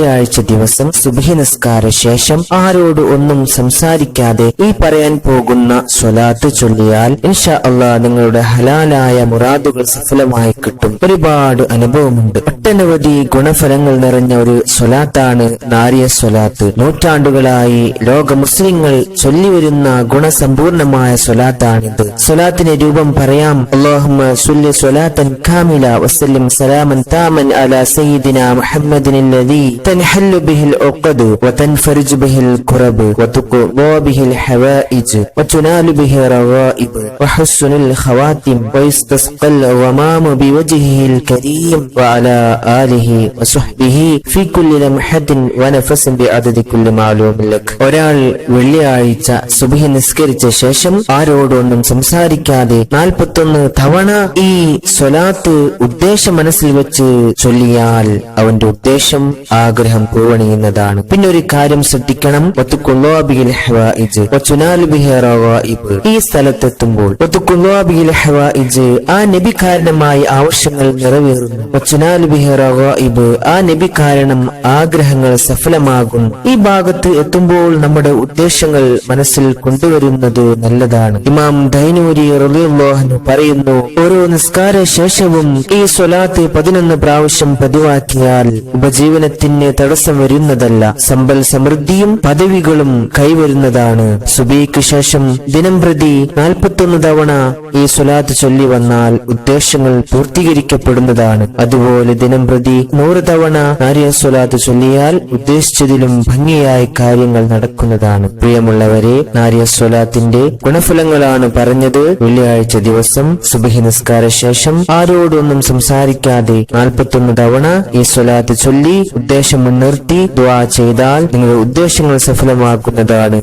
വെള്ളിയാഴ്ച ദിവസം സുബഹി നസ്കാര ശേഷം ആരോട് ഒന്നും സംസാരിക്കാതെ ഈ പറയാൻ പോകുന്ന സ്വലാത്ത് ചൊല്ലിയാൽ ഇൻഷാ അള്ളാഹ് നിങ്ങളുടെ ഹലാലായ മുറാദുകൾ സഫലമായി കിട്ടും. ഒരുപാട് അനുഭവമുണ്ട്. ഒട്ടനവധി ഗുണഫലങ്ങൾ നിറഞ്ഞ ഒരു സ്വലാത്താണ് നാരിയ സ്വലാത്ത്. നൂറ്റാണ്ടുകളായി ലോക മുസ്ലിങ്ങൾ ചൊല്ലിവരുന്ന ഗുണസമ്പൂർണമായ സ്വലാത്താണിത്. സ്വലാത്തിന്റെ രൂപം പറയാം. അള്ളാഹുമ്മ സ്വലാത്തൻ കാമില വസ്ലിം സലാമൻ താമൻ അല സയ്യിദിന മുഹമ്മദിൻ الذي تنحل به العقد وتنفرج به الكرب وتقضى به الحوائج وتنال به الرغائب وحسن الخواتم ويستسقى الغمام بوجهه الكريم وعلى آله وصحبه في كل لمحة ونفس بعدد كل معلوم لك ഒരാൾ വെള്ളിയാഴ്ച സുബഹി നിസ്കരിച്ച ശേഷം ആരോടൊന്നും സംസാരിക്കാതെ നാൽപ്പത്തൊന്ന് തവണ ഈ സ്വലാത്ത് ഉദ്ദേശം മനസ്സിൽ വെച്ച് ചൊല്ലിയാൽ അവന്റെ ഉദ്ദേശം ആഗ്രഹം പൂവണിയുന്നതാണ് പിന്നെ ഒരു കാര്യം ശ്രദ്ധിക്കണം. ഈ സ്ഥലത്തെത്തുമ്പോൾ ആ നബി കാരണമായി ആവശ്യങ്ങൾ നിറവേറുന്നു. ആ നബി കാരണം ആഗ്രഹങ്ങൾ സഫലമാകും. ഈ ഭാഗത്ത് എത്തുമ്പോൾ നമ്മുടെ ഉദ്ദേശങ്ങൾ മനസ്സിൽ കൊണ്ടുവരുന്നത് നല്ലതാണ്. ഇമാം ദൈനൂരി റളിയല്ലാഹു പറയുന്നു ഓരോ നിസ്കാര ശേഷവും ഈ സ്വലാത്ത് പതിനൊന്ന് പ്രാവശ്യം പതിവാക്കിയാൽ ഉപജീവനത്തിന് തടസ്സം വരുന്നതല്ല. സമ്പൽ സമൃദ്ധിയും പദവികളും കൈവരുന്നതാണ്. സുബിക്ക് ശേഷം ദിനം പ്രതി നാൽപ്പത്തൊന്ന് തവണ ഈ സ്വലാത്ത് ചൊല്ലി വന്നാൽ ഉദ്ദേശങ്ങൾ പൂർത്തീകരിക്കപ്പെടുന്നതാണ്. അതുപോലെ ദിനം പ്രതി നൂറ് തവണ നാരിയ സ്വലാത്ത് ചൊല്ലിയാൽ ഉദ്ദേശിച്ചതിലും ഭംഗിയായി കാര്യങ്ങൾ നടക്കുന്നതാണ്. പ്രിയമുള്ളവരെ നാരിയ സ്വലാത്തിന്റെ ഗുണഫലങ്ങളാണ് പറഞ്ഞത്. വെള്ളിയാഴ്ച ദിവസം സുബഹി നിസ്കാര ശേഷം ആരോടൊന്നും സംസാരിക്കാതെ നാൽപ്പത്തൊന്ന് തവണ ഈ സ്വലാത്ത് ചൊല്ലി ഉദ്ദേശം മുൻനിർത്തി ദ്വാ ചെയ്താൽ നിങ്ങളുടെ ഉദ്ദേശങ്ങൾ സഫലമാക്കുന്നതാണ്.